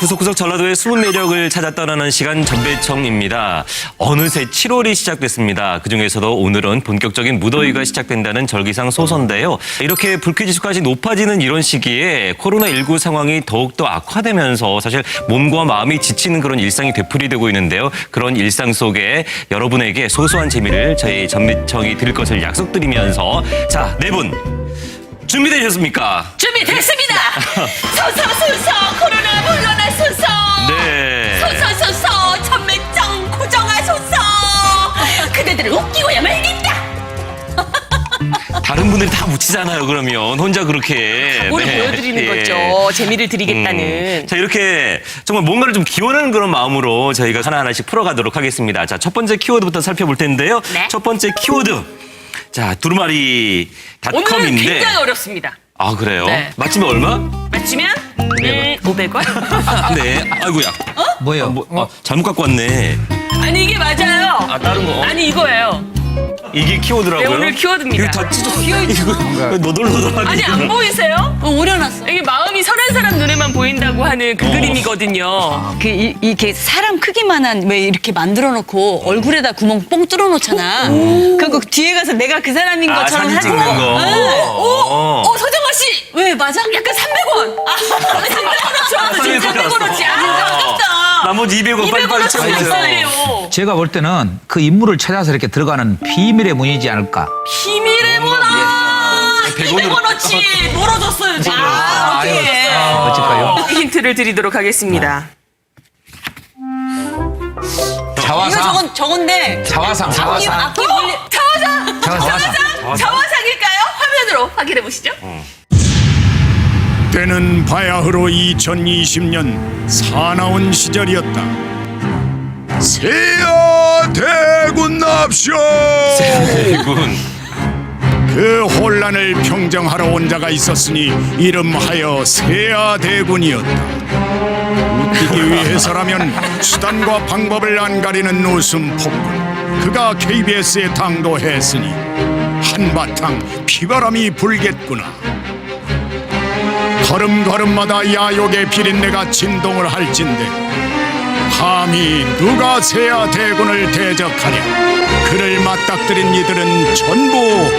구석구석 전라도의 숨은 매력을 찾아 떠나는 시간 전배청입니다. 어느새 7월이 시작됐습니다. 그중에서도 오늘은 본격적인 무더위가 시작된다는 절기상 소선인데요. 이렇게 불쾌지수까지 높아지는 이런 시기에 코로나19 상황이 더욱더 악화되면서 사실 몸과 마음이 지치는 그런 일상이 되풀이되고 있는데요. 그런 일상 속에 여러분에게 소소한 재미를 저희 전배청이 드릴 것을 약속드리면서 자, 네 분 준비되셨습니까? 준비됐습니다. 소서 소서 코로나 물러나 소서. 네. 소서 소서 천매정 고정하소서. 그대들을 웃기고야 말겠다. 다른 분들이 다 묻히잖아요. 그러면 혼자 그렇게 오늘 네. 보여드리는 예. 거죠. 재미를 드리겠다는. 음. 자 이렇게 정말 뭔가를 좀 기원하는 그런 마음으로 저희가 하나 하나씩 풀어가도록 하겠습니다. 자 첫 번째 키워드부터 살펴볼 텐데요. 네. 첫 번째 키워드 자 두루마리 오늘은 닷컴인데 굉장히 어렵습니다. 아 그래요? 네. 맞추면 얼마? 맞추면 음, 500원? 네. 아이고야. 뭐요? 아, 뭐, 아, 잘못 갖고 왔네. 아니 이게 맞아요. 아 다른 거. 아니 이거예요. 이게 키워드라고요? 네, 오늘 키워드입니다. 이거 다 찢어. 이거 너덜너덜하게. 아니 안 보이세요? 오려놨어. 이게 마음이 선한 사람 눈에만 보인다고 하는 그 어. 그림이거든요. 그 이, 이렇게 사람 크기만한 왜 이렇게 만들어 놓고 얼굴에다 구멍 뽕 뚫어 놓잖아. 그리고 뒤에 가서 내가 그 사람인 아, 것처럼 사진 하고. 찍는 거. 네. 어. 어 서정아 씨. 왜 맞아? 약간 300원. 아, 300원어치 지금 300원어치. 아, 아깝다. 나머지 200원 빨리빨리 200원어치 찾아주세요. 제가 볼 때는 그 인물을 찾아서 이렇게 들어가는 비 밀의 문이지 않을까. 비밀의 문. 아, 예. 100원 으로- 200원어치 멀어졌어요, 지금. 아, 어떡해. 어쩔까요? 힌트를 드리도록 하겠습니다. 이거 자화상. 저건 저건데. 자화상. 자화상. 앞뒤 올리. 자화상! 자화상. 자화상일까요? 화면으로 확인해 보시죠. 때는 바야흐로 2020년 사나운 시절이었다. 세야 대군 납시오. 대군. 그 혼란을 평정하러 온 자가 있었으니 이름하여 세야 대군이었다. 웃기기 위해서라면 수단과 방법을 안 가리는 웃음 폭군. 그가 KBS에 당도했으니 한바탕 피바람이 불겠구나. 걸음걸음마다 야욕의 비린내가 진동을 할진대 감히 누가 세야 대군을 대적하랴 그를 맞닥뜨린 이들은 전부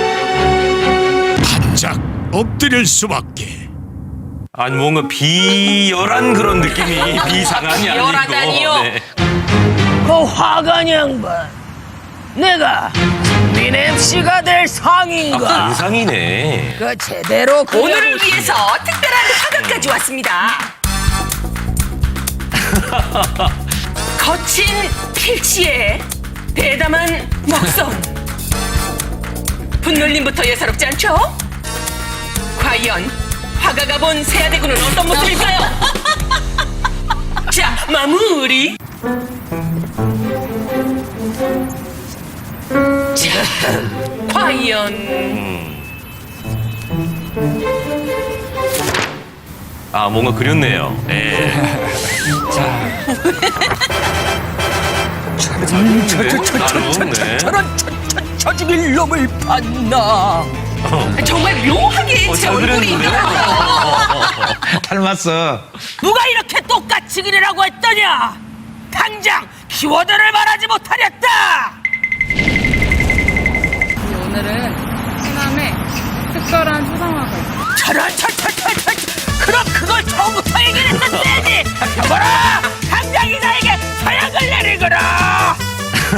바짝 엎드릴 수밖에 아니 뭔가 비열한 그런 느낌이 비상한이 아니고. 비열하다니요? 네. 그 화관 양반 내가 국민 MC가 될 아, 상인가 의상이네. 그 제대로 오늘을 위해서 특별한 화가까지 왔습니다. 거친 필치에 대담한 먹성. 분놀림부터 예사롭지 않죠? 과연 화가가 본 세아대군은 어떤 모습일까요? 자, 마무리. 자, 과연 아 뭔가 그렸네요. 예. 자. 네. 저런 저 죽일 놈을 봤나 정말 묘하게 어, 제잘 얼굴이? 닮았어. 누가 이렇게 똑같이 그리라고 했더냐 당장 키워드를 말하지 못하렸다 오늘은 해남에 특별한 수상화가 있어요. 저런 저저저저 그럼 그걸 처음부터 얘기를 했었어야지 뭐라 당장 이자에게 서약을 내리거라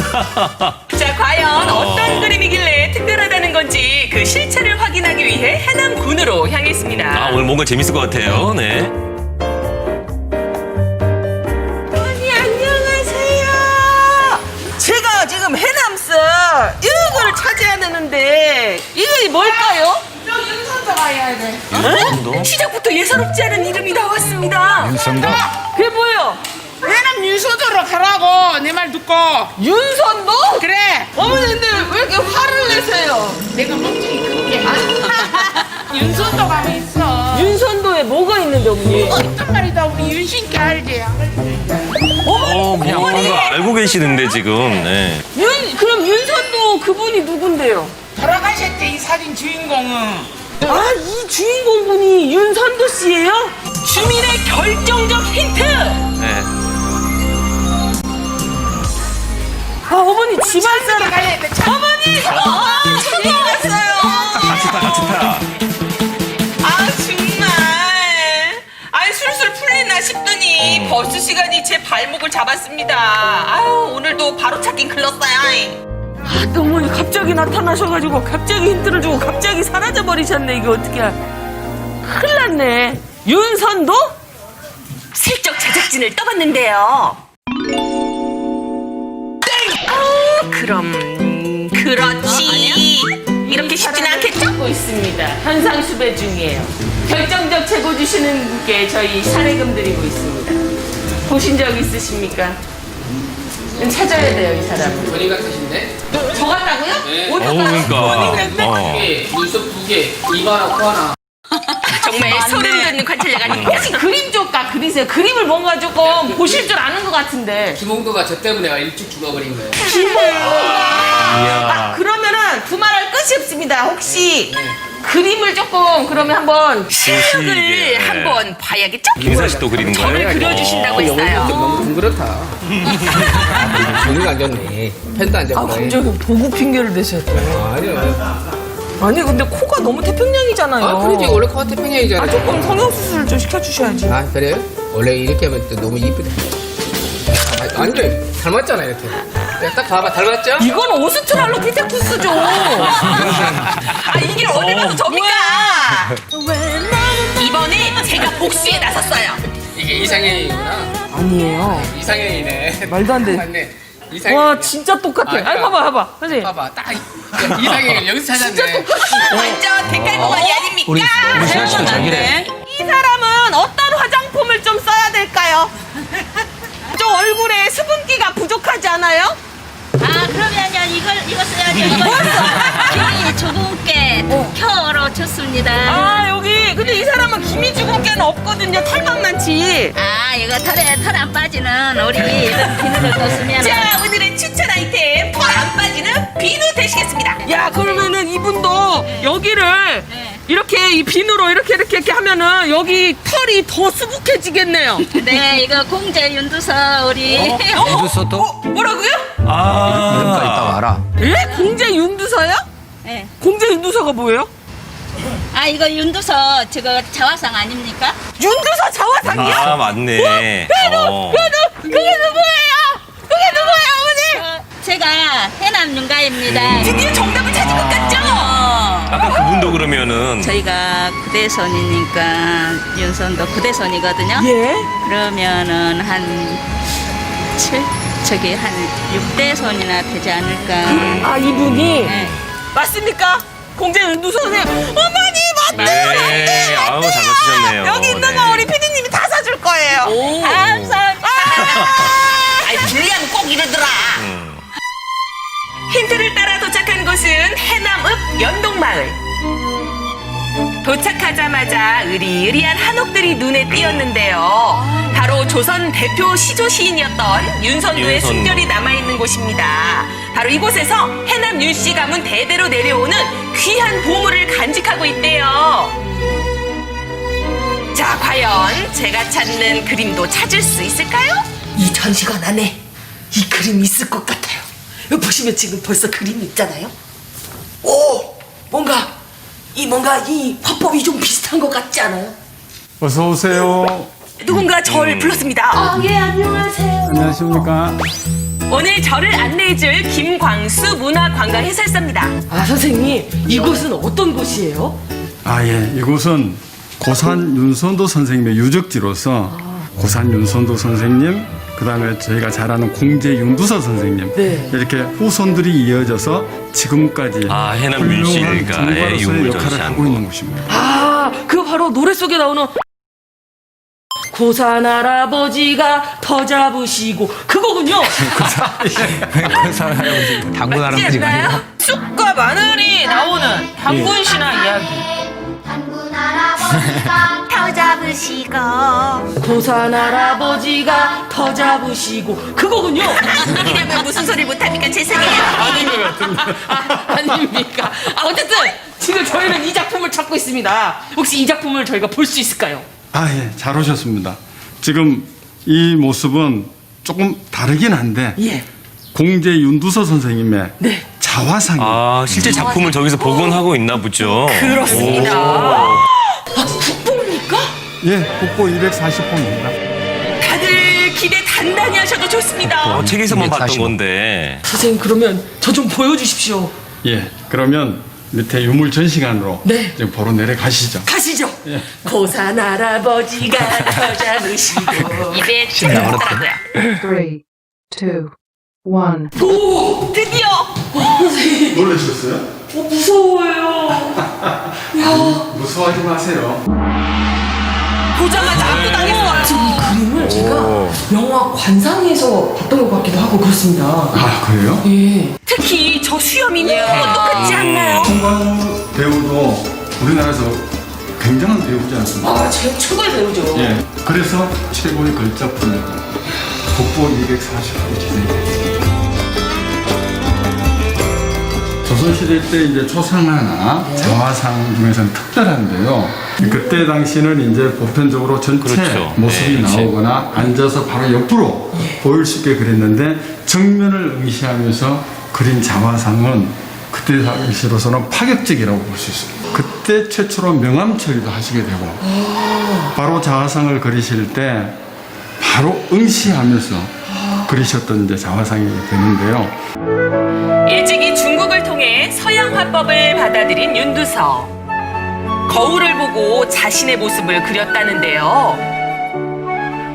자, 과연 어 떤 그림이길래 특별하다는 건지 그 실체를 확인하기 위해 해남군으로 향했습니다. 아 오늘 뭔가 재밌을 것 같아요. 네. 아니 안녕하세요. 제가 지금 해남서 이걸 찾아야 되는데 이거 뭘까요? 어? 시작부터 예사롭지 않은 이름이 나왔습니다. 윤성도. 그게 뭐예요? 해남 윤소도로 가라고 내 말 듣고 윤선도? 그래 어머니 근데 왜 이렇게 화를 내세요? 내가 멍청이 그렇게 윤소도 가면 있어 윤선도에 뭐가 있는데 어머니? 어떤 말이다 우리 윤신께 알지 어 뭔가 알고 계시는데 지금. 네. 윤 그럼 윤선도 그분이 누군데요? 돌아가셨대 이 사진 주인공은 아 이 주인공 분이 윤선도 씨예요? 주민의 결정적 힌트. 네. 아 어머니 집안 사람 어머니, 아, 타, 같이 타. 아 정말. 아이 술술 풀리나 싶더니 벌써 시간이 제 발목을 잡았습니다. 아유 오늘도 바로 찾긴 글렀어요. 아, 어머니 갑자기 나타나셔가지고 갑자기 힌트를 주고 갑자기 사라져 버리셨네 이거 어떻게 큰일 났네 윤선도? 슬쩍 제작진을 떠봤는데요. 그럼 음, 그렇지. 이렇게 쉽지는 않겠죠? 찾고 있습니다 현상 수배 중이에요 결정적 제보 주시는 분께 저희 사례금 드리고 있습니다 보신 적 있으십니까? 찾아야 돼요 이 사람을 본인 같으신데? 저 같다고요? 네. 어, 그러니까. 어. 예, 눈썹 두 개, 코 하나. 정말 소름 돋는 관찰력 아닙니까? 혹시 그림 좀까 그리세요 그림을 뭔가 조금 보실 줄 아는 것 같은데 김홍도가 저 때문에 일찍 죽어버린 거예요. 아, 그러면은 두말할 것이 없습니다. 혹시 그림을 조금 그러면 한번 실력을 네. 한번 봐야겠죠? 김사 씨또 그리는 저를 거예요? 그려주신다고 영혼이 했어요. 너무 둥그렇다. 종이가 안 좋네. 펜도 안 좋네. 갑자기 보고 핑계를 돼. 아니요. 아니 근데 코가 너무 태평양이잖아요. 아, 그러지. 원래 코가 태평양이잖아. 아, 조금 성형 수술을 좀 시켜주셔야지. 아, 그래요? 원래 이렇게 하면 또 너무 이쁘다. 아, 완전 닮았잖아, 이렇게. 야, 딱 봐봐. 닮았죠? 이건 오스트랄로피테쿠스죠. 아 이게 어디 가서 접니까? 이번에 제가 복수에 나섰어요. 이게 이상형이구나. 아니에요. 이상형이네. 말도 안 돼. 맞네. 이상형. 와 진짜 똑같아. 아, 아니. 봐봐 봐봐. 선생님. 봐봐. 딱 이상형을 여기서 찾았네. 완전 대깔보마이 아닙니까? 우리 우리 시아 씨도 저기래. 이 사람은 어떤 화장품을 좀 써야 될까요? 좀 얼굴에 수분기가 부족하지 않아요? 아 그러면 요 이걸 이거 써야죠 이거 여기 주근깨 켜로 쳤습니다 아 여기 근데 이 사람은 김이 죽은 깨는 없거든요. 털만 많지. 아 이거 털에 털 안 빠지는 우리 이런 비누를 또 쓰면 자 오늘의 추천 아이템 털 안 빠지는 비누 되시겠습니다. 야 그러면은 이분도 여기를 네. 이렇게 이 비누로 이렇게 이렇게 이렇게 하면은 여기 털이 더 수북해지겠네요. 네 이거 공제 윤두서 우리 해줬어 또? 뭐라고요? 이름까지 딱 아. 알아. 예? 공제 윤두서요? 네. 공제 윤두서가 뭐예요? 아 이거 윤두서 저거 자화상 아닙니까? 윤두서 자화상이요? 아, 맞네. 어. 그게 누구예요? 그게 누구예요, 어머니? 어, 제가 해남 윤가입니다 드디어 정답을 찾은 것 같죠? 아까 그분도 그러면은 저희가 구대선이니까 윤선도 구대선이거든요 예. 그러면은 한 7, 저기 한 6대선이나 되지 않을까. 아 이분이 네. 맞습니까? 공제 윤두서 선생님. 어머니 맞대요. 네. 아우 잘 맞추셨네요. 여기 있는 네. 거 우리 피디님이 다 사줄 거예요. 감사합니다. 아이 불리하면 꼭 이러더라. 음. 힌트를 따라 도착한 곳은 해남읍 연동마을. 도착하자마자 으리으리한 한옥들이 눈에 띄었는데요. 바로 조선 대표 시조 시인이었던 윤선도의 윤선도. 순결이 남아있는 곳입니다. 바로 이곳에서 해남 윤씨 가문 대대로 내려오는 귀한 보물을 간직하고 있대요. 자, 과연 제가 찾는 그림도 찾을 수 있을까요? 이 전시관 안에 이 그림이 있을 것 같아요. 여기 보시면 지금 벌써 그림이 있잖아요. 오, 뭔가 이 뭔가 이 화법이 좀 비슷한 것 같지 않아요? 어서 오세요. 누군가 저를 불렀습니다. 아, 예, 안녕하세요. 안녕하십니까? 오늘 저를 안내해줄 김광수 문화관광 해설사입니다. 아, 선생님, 이곳은 어떤 곳이에요? 아, 예. 이곳은 고산 윤선도 선생님의 유적지로서 고산 윤선도 선생님, 그 다음에 저희가 잘 아는 공제 윤두서 선생님, 네. 이렇게 후손들이 이어져서 지금까지 아, 해남 훌륭한 윤씨가, 예, 전가로서의 유물 역할을 하고 있는 곳입니다. 아, 그 바로 노래 속에 나오는 고산 할아버지가 터 잡으시고 그거군요. 당근 할아버지가 아니고. 쑥과 마늘이 나오는 당군 신화 이야기. 터 잡으시고 고산 할아버지가 터 잡으시고 그거군요. 이러면 무슨 소리 못합니까? 죄송해요. 아, 아닙니까? 아, 어쨌든 지금 저희는 이 작품을 찾고 있습니다. 혹시 이 작품을 저희가 볼 수 있을까요? 아, 예, 잘 오셨습니다. 지금 이 모습은 조금 다르긴 한데 예. 공제 윤두서 선생님의 네. 자화상이 아, 실제 작품을 저기서 복원하고 있나 보죠. 그렇습니다. 아, 국보입니까? 예, 국보 240호입니다. 다들 기대 단단히 하셔도 좋습니다. 어, 책에서만 봤던 245. 건데. 선생님 그러면 저 좀 보여주십시오. 예, 그러면 밑에 유물 전시관으로 네. 지금 보러 내려가시죠. 가시죠. 고산 할아버지가 터 잡으시고 입에 침 나오더라고요. Three, two, one. 오 드디어 놀라셨어요? 어, 무서워요. 무서워하지 마세요. 보자마자 압도당했어요. 지금 이 그림을 제가 영화 관상에서 봤던 것 같기도 하고 그렇습니다. 아, 그래요? 예. 특히 저 수염이 너무 똑같지 않나요? 송강호 배우도 우리나라에서 굉장한 배우지 않습니까? 아, 제 최고의 배우죠. 예, 그래서 최고의 걸작품을 국보 240호 지정했습니다. 조선시대 때 이제 초상화나 자화상 중에서는 특별한데요. 그때 당시는 이제 보편적으로 전체 그렇죠. 모습이 네, 나오거나 앉아서 바로 옆으로 보일 수 있게 그렸는데 정면을 응시하면서 그린 자화상은 그때 당시로서는 파격적이라고 볼 수 있습니다. 그때 최초로 명암 처리도 하시게 되고 바로 자화상을 그리실 때 바로 응시하면서 그리셨던 이제 자화상이 되는데요. 일찍이 중국을 통해 서양 화법을 받아들인 윤두서. 거울을 보고 자신의 모습을 그렸다는데요.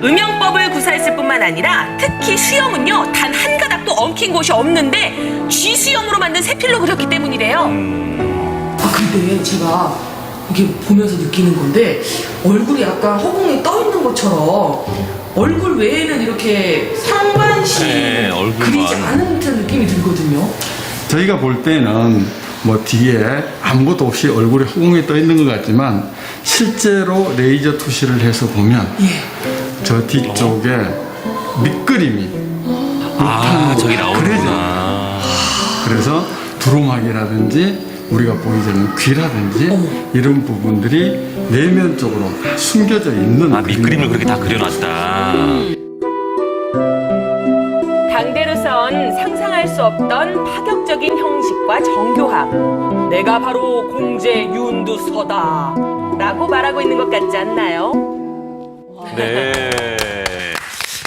음영법을 구사했을 뿐만 아니라 특히 수염은요 단 한 가닥도 엉킨 곳이 없는데 쥐 수염으로 만든 세필로 그렸기 때문이래요. 아 근데 제가 이게 보면서 느끼는 건데 얼굴이 약간 허공에 떠 있는 것처럼 얼굴 외에는 이렇게 상반신 네, 얼굴만. 그리지 않은 듯한 느낌이 들거든요. 저희가 볼 때는 뭐 뒤에 아무것도 없이 얼굴이 허공에 떠 있는 것 같지만 실제로 레이저 투시를 해서 보면 저 뒤쪽에 밑그림이 아, 저기 나오는구나. 그래서 두루마기라든지 우리가 보이지 않는 귀라든지 이런 부분들이 내면적으로 다 숨겨져 있는 아, 밑그림을 그렇게 다 그려놨다. 당대로선 상상할 수 없던 파격적인 형식과 정교함. 내가 바로 공제 윤두서다. 라고 말하고 있는 것 같지 않나요? 네.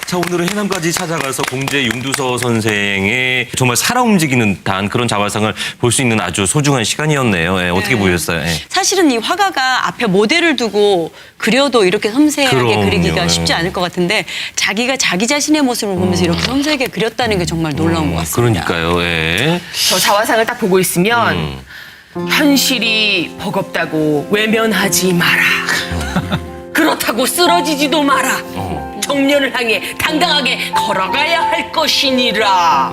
자, 오늘은 해남까지 찾아가서 공제 윤두서 선생의 정말 살아 움직이는 단 그런 자화상을 볼 수 있는 아주 소중한 시간이었네요. 예, 어떻게 보셨어요? 예. 사실은 이 화가가 앞에 모델을 두고 그려도 이렇게 섬세하게 그럼요. 그리기가 쉽지 않을 것 같은데 자기가 자기 자신의 모습을 보면서 이렇게 섬세하게 그렸다는 게 정말 놀라운 것 같습니다. 그러니까요. 예. 저 자화상을 딱 보고 있으면 음. 현실이 버겁다고 외면하지 마라. 그렇다고 쓰러지지도 마라. 어. 정면을 향해 당당하게 걸어가야 할 것이니라.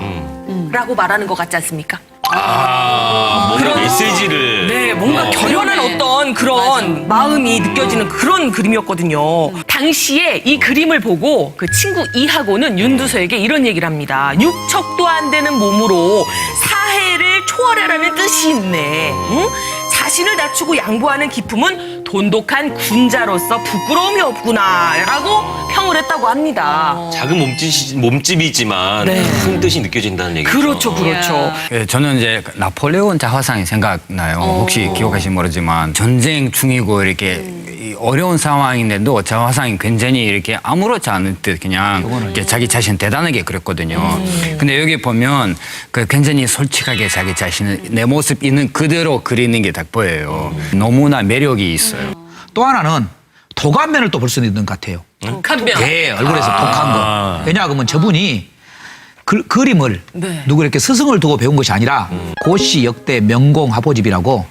라고 말하는 것 같지 않습니까? 아, 뭔가 메시지를. 네, 뭔가 어. 결연한 어떤 그런 마음이 느껴지는 그런 그림이었거든요. 당시에 이 그림을 보고 그 친구 이하고는 윤두서에게 이런 얘기를 합니다. 육척도 안 되는 몸으로 사해를 초월하라는 뜻이 있네. 응? 자신을 낮추고 양보하는 기품은 돈독한 군자로서 부끄러움이 없구나. 라고 평을 했다고 합니다. 작은 몸짓이, 몸집이지만 네. 큰 뜻이 느껴진다는 얘기죠. 그렇죠, 그렇죠. 예, 저는 이제 나폴레온 자화상이 생각나요. 혹시 기억하시면 모르지만 전쟁 중이고 이렇게 이 어려운 상황인데도 자화상이 굉장히 이렇게 아무렇지 않은 듯 그냥 이렇게 자기 자신 대단하게 그렸거든요. 근데 여기 보면 그 굉장히 솔직하게 자기 자신을 내 모습 있는 그대로 그리는 게 딱 보여요. 너무나 매력이 있어요. 또 하나는 도감면을 또 볼 수 있는 것 같아요. 간면. 예, 얼굴에서 독한 거. 왜냐 하면 저분이 그, 그림을 네. 누구 이렇게 스승을 두고 배운 것이 아니라 고시 역대 명공 화보집이라고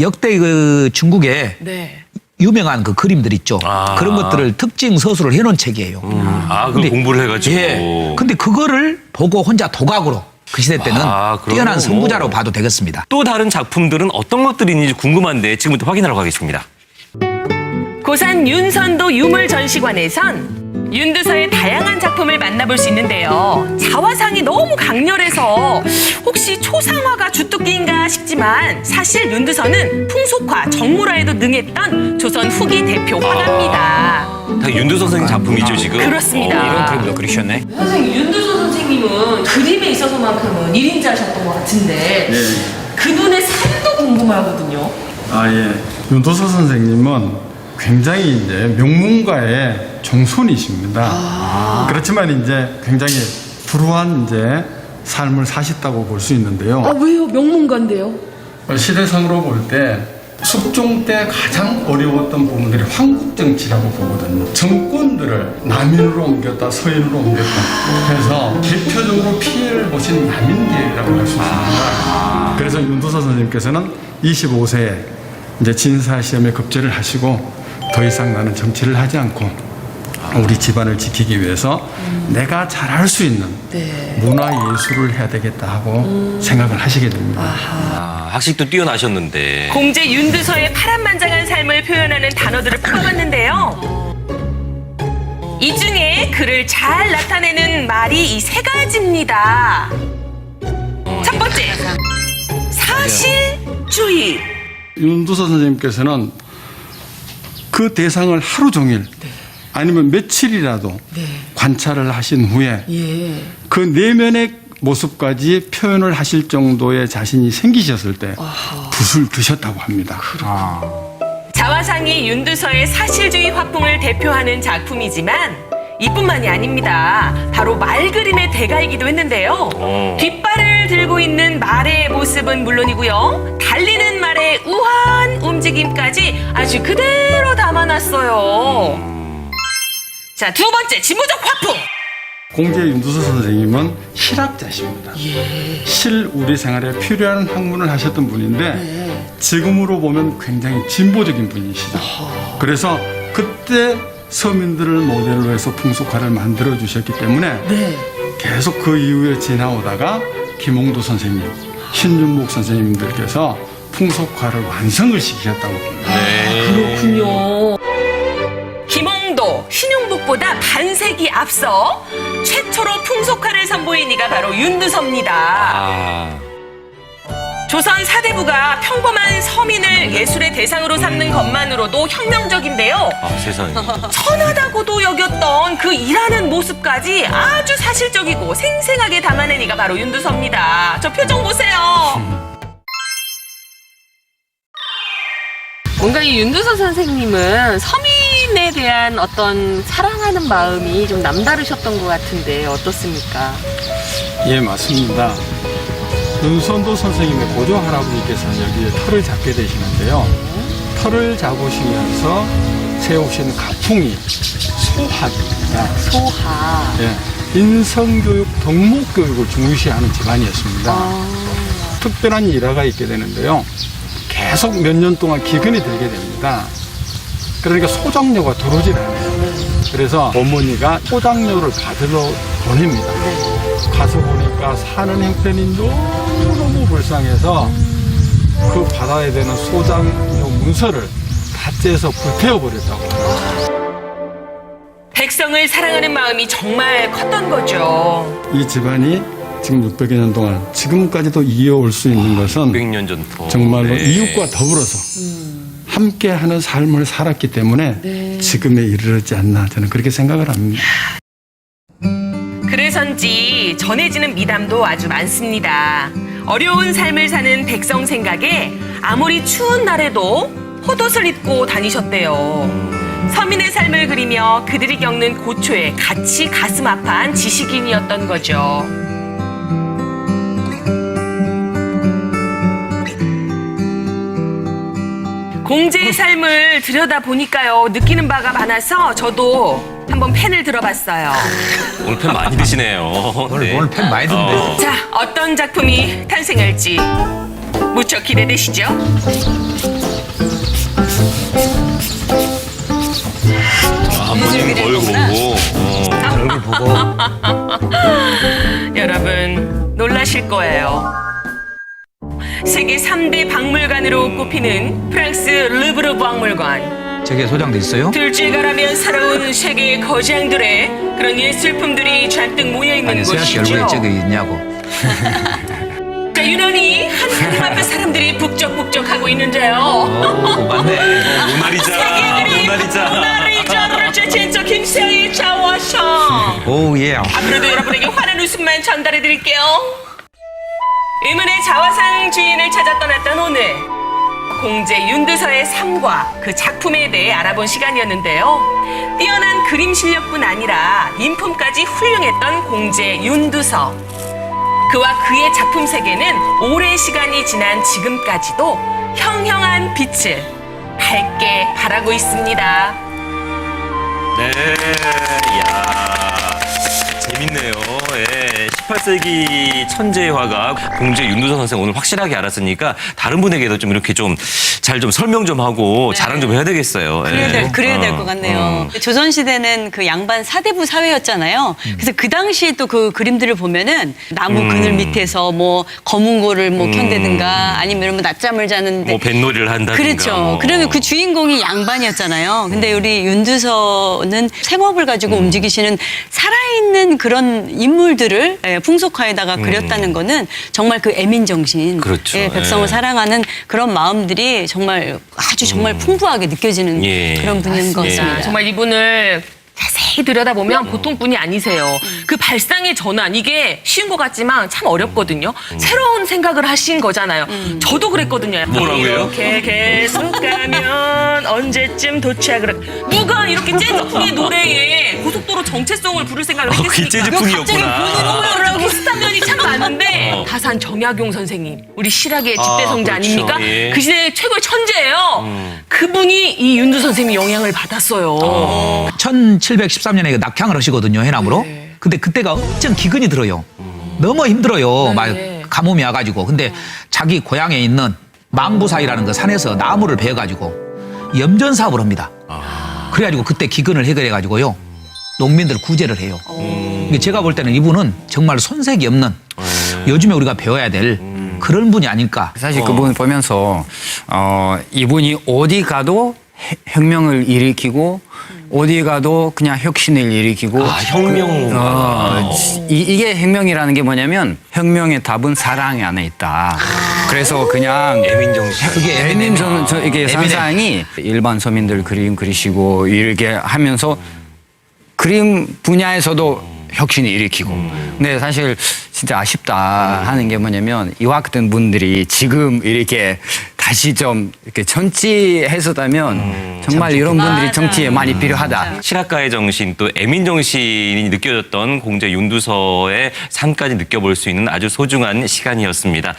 역대 그 중국에 네. 유명한 그 그림들 있죠. 아. 그런 것들을 특징 서술을 해놓은 책이에요. 아, 그걸 근데- 공부를 해가지고. 예. 근데 그거를 보고 혼자 도각으로 그 시대 때는 아, 그러면 뛰어난 뭐. 선구자로 봐도 되겠습니다. 또 다른 작품들은 어떤 것들이 있는지 궁금한데 지금부터 확인하러 가겠습니다. 고산 윤선도 유물 전시관에선 윤두서의 다양한 작품을 만나볼 수 있는데요. 자화상이 너무 강렬해서 혹시 초상화가 주특기인가 싶지만 사실 윤두서는 풍속화, 정물화에도 능했던 조선 후기 대표 화가입니다. 다 윤두선 선생님 작품이죠 지금. 그렇습니다. 어, 이런 그림도 그리셨네. 선생님 윤두선 선생님은 그림에 있어서만큼은 1인자셨던 것 같은데 예. 그분의 삶도 궁금하거든요. 아, 예. 윤도서 선생님은 굉장히 이제 명문가의 종손이십니다. 그렇지만 이제 굉장히 불우한 이제 삶을 사셨다고 볼 수 있는데요. 아 왜요? 명문가인데요. 시대상으로 볼 때 숙종 때 가장 어려웠던 부분들이 황국 정치라고 보거든요. 정권들을 남인으로 옮겼다, 서인으로 옮겼다. 그래서 대표적으로 피해를 보신 남인계라고 할 수 있습니다. 그래서 윤도서 선생님께서는 25세에 이제 진사 시험에 급제를 하시고 더 이상 나는 정치를 하지 않고 우리 집안을 지키기 위해서 내가 잘할 수 있는 문화 예술을 해야 되겠다 하고 생각을 하시게 됩니다. 아, 학식도 뛰어나셨는데. 공제 윤두서의 파란만장한 삶을 표현하는 단어들을 뽑아봤는데요. 이 중에 그를 잘 나타내는 말이 이 세 가지입니다. 첫 번째, 사실주의. 윤두서 선생님께서는 그 대상을 하루 종일 아니면 며칠이라도 관찰을 하신 후에 그 내면의 모습까지 표현을 하실 정도의 자신이 생기셨을 때 붓을 드셨다고 합니다. 자화상이 윤두서의 사실주의 화풍을 대표하는 작품이지만 이뿐만이 아닙니다. 바로 말 그림의 대가이기도 했는데요. 어. 깃발을 들고 있는 말의 모습은 물론이고요. 달리는 말의 우아한 움직임까지 아주 그대로 담아놨어요. 자, 두 번째, 지무적 화풍. 공제 윤두서 선생님은 실학자십니다. 실 우리 생활에 필요한 학문을 하셨던 분인데 지금으로 보면 굉장히 진보적인 분이시죠. 그래서 그때 서민들을 모델로 해서 풍속화를 만들어 주셨기 때문에 계속 그 이후에 지나오다가 김홍도 선생님, 신윤목 선생님들께서 풍속화를 완성을 시키셨다고 봅니다. 그렇군요. 김홍도, 신용복보다 반세기 앞서 최초로 풍속화를 선보인 이가 바로 윤두서입니다. 아, 조선 사대부가 평범한 서민을 예술의 대상으로 삼는 것만으로도 혁명적인데요. 아 세상에. 선하다고도 여겼던 그 일하는 모습까지 아주 사실적이고 생생하게 담아낸 이가 바로 윤두서입니다. 저 표정 보세요. 뭔가 이 윤두선 선생님은 서민에 대한 어떤 사랑하는 마음이 좀 남다르셨던 것 같은데 어떻습니까? 예, 맞습니다. 윤선도 선생님의 고조 할아버지께서는 여기에 털을 잡게 되시는데요. 털을 잡으시면서 세우신 가풍이 소학입니다. 소하. 예, 인성교육, 덕목교육을 중시하는 집안이었습니다. 특별한 일화가 있게 되는데요. 계속 몇 년 동안 기근이 들게 됩니다. 그러니까 소장료가 들어오질 않아요. 그래서 어머니가 소장료를 받으러 보냅니다. 가서 보니까 사는 형편이 너무너무 불쌍해서 그 받아야 되는 소장료 문서를 다 째서 불태워버렸다고 합니다. 백성을 사랑하는 마음이 정말 컸던 거죠. 이 집안이 지금 600여 년 동안 지금까지도 이어올 수 있는 것은 100년 전부터. 정말로 네. 이웃과 더불어서 함께하는 삶을 살았기 때문에 지금에 이르렀지 않나 저는 그렇게 생각을 합니다. 그래서인지 전해지는 미담도 아주 많습니다. 어려운 삶을 사는 백성 생각에 아무리 추운 날에도 포옷을 입고 다니셨대요. 서민의 삶을 그리며 그들이 겪는 고초에 같이 가슴 아파한 지식인이었던 거죠. 공제의 삶을 들여다 보니까요 느끼는 바가 많아서 저도 한번 펜을 들어봤어요. 오늘 편 많이 드시네요. 오늘, 네. 오늘 팬 많이 듣네. 어. 자, 어떤 작품이 탄생할지 무척 기대되시죠? 아, 어머님 얼굴 보고. 어. 얼굴 보고 여러분 놀라실 거예요. 세계 3대 박물관으로 꼽히는 프랑스 르브르 박물관. 저게 소장돼 있어요? 들쥐가라면 살아온 세계의 거장들의 그런 예술품들이 잔뜩 모여 있는 아니 서양 씨 얼굴에. 저게 있냐고. 자, 유난히 한 그림 앞에 사람들이 북적북적하고 있는데요. 오 맞네. 모나리자, 모나리자. 모나리자 그렇죠 진짜 김세희 자화상 오 예. 앞으로도 여러분에게 환한 웃음만 전달해 드릴게요 의문의 자화상 주인을 찾아 떠났던 오늘 공제 윤두서의 삶과 그 작품에 대해 알아본 시간이었는데요 뛰어난 그림 실력뿐 아니라 인품까지 훌륭했던 공제 윤두서 그와 그의 작품 세계는 오랜 시간이 지난 지금까지도 형형한 빛을 밝게 발하고 있습니다. 네, 이야. 재밌네요. 예. 18세기 천재 화가 공제 윤두선 선생 오늘 확실하게 알았으니까 다른 분에게도 좀 이렇게 좀 잘 좀 설명 좀 하고 자랑 좀 해야 되겠어요. 네. 그래야 예. 될, 그래야 될 어, 것 같네요. 어. 조선시대는 그 양반 사대부 사회였잖아요. 음. 그래서 그 당시에 또 그 그림들을 보면은 나무 그늘 밑에서 뭐 검은 고를 뭐 켠대든가 아니면 뭐 낮잠을 자는데 음. 뭐 뱃놀이를 한다든가. 그렇죠. 뭐. 그러면 그 주인공이 양반이었잖아요. 근데 음. 우리 윤두서는 생업을 가지고 움직이시는 살아있는 그런 인물들을 예, 풍속화에다가 그렸다는 거는 정말 그 애민 정신, 음. 그렇죠. 예, 백성을 예. 사랑하는 그런 마음들이 정말 아주 정말 풍부하게 느껴지는 음. 예. 그런 분인 것 예, 같습니다. 정말 이분을 자세히 들여다보면 보통 분이 아니세요. 그 발상의 전환 이게 쉬운 것 같지만 참 어렵거든요. 새로운 생각을 하신 거잖아요. 저도 그랬거든요. 뭐라고요? 이렇게 계속 가면 언제쯤 도착을 할- 누가 이렇게 재즈풍의 노래에 고속도로 정체성을 부를 생각을 어, 그게 했겠습니까? 재즈풍이었구나. 그런 비슷한 면이 참 많은데 다산 정약용 선생님 우리 실학의 아, 집대성자 아, 그렇죠. 닙니까 예. 그 시대의 최고의 천재예요. 그분이 이 윤두 선생님이 영향을 받았어요. 1713년에 그 낙향을 하시거든요 해남으로. 네. 근데 그때가 엄청 기근이 들어요. 너무 힘들어요. 막 네. 가뭄이 와가지고. 근데 자기 고향에 있는 망부사이라는 그 산에서 나무를 베어가지고 염전 사업을 합니다. 그래가지고 그때 기근을 해결해가지고요 농민들 구제를 해요. 이게 제가 볼 때는 이분은 정말 손색이 없는 요즘에 우리가 배워야 될 그런 분이 아닐까. 사실 그분 보면서 어, 이분이 어디 가도 해- 혁명을 일으키고 어디 가도 그냥 혁신을 일으키고 아, 혁명. 어, 이, 이게 혁명이라는 게 뭐냐면 혁명의 답은 사랑 안에 있다. 그래서 그냥 애민정신. 그게 에미넴 저, 저 이게 에미넴. 상상이 일반 서민들 그림 그리시고 이렇게 하면서 그림 분야에서도 혁신을 일으키고. 근데 사실 진짜 아쉽다 하는 게 뭐냐면 이와 같은 분들이 지금 이렇게 다시 좀 이렇게 정치했었다면 정말 이런 분들이 정치에 많이 필요하다. 실학가의 정신 또 애민 정신이 느껴졌던 공제 윤두서의 삶까지 느껴볼 수 있는 아주 소중한 시간이었습니다.